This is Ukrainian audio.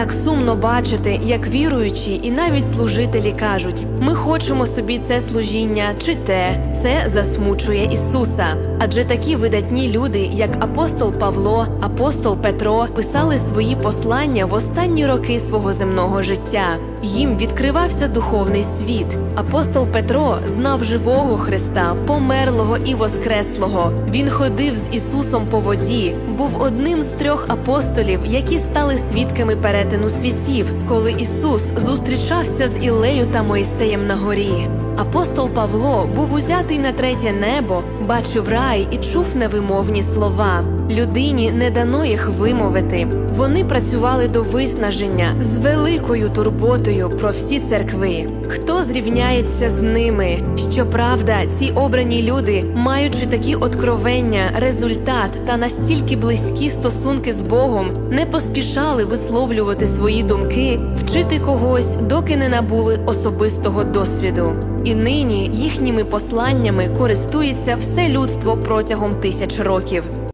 Так сумно бачити, як віруючі і навіть служителі кажуть: ми хочемо собі це служіння чи те, це засмучує Ісуса. Адже такі видатні люди, як апостол Павло, апостол Петро, писали свої послання в останні роки свого земного життя. Їм відкривався духовний світ. Апостол Петро знав живого Христа, померлого і воскреслого. Він ходив з Ісусом по воді, був одним з трьох апостолів, які стали свідками перетину світів, коли Ісус зустрічався з Ілею та Моїсеєм на горі. Апостол Павло був узятий на третє небо, бачив рай і чув невимовні слова. Людині не дано їх вимовити. Вони працювали до виснаження з великою турботою про всі церкви. Хто зрівняється з ними? Щоправда, ці обрані люди, маючи такі откровення, результат та настільки близькі стосунки з Богом, не поспішали висловлювати свої думки, вчити когось, доки не набули особистого досвіду. І нині їхніми посланнями користується все людство протягом тисяч років.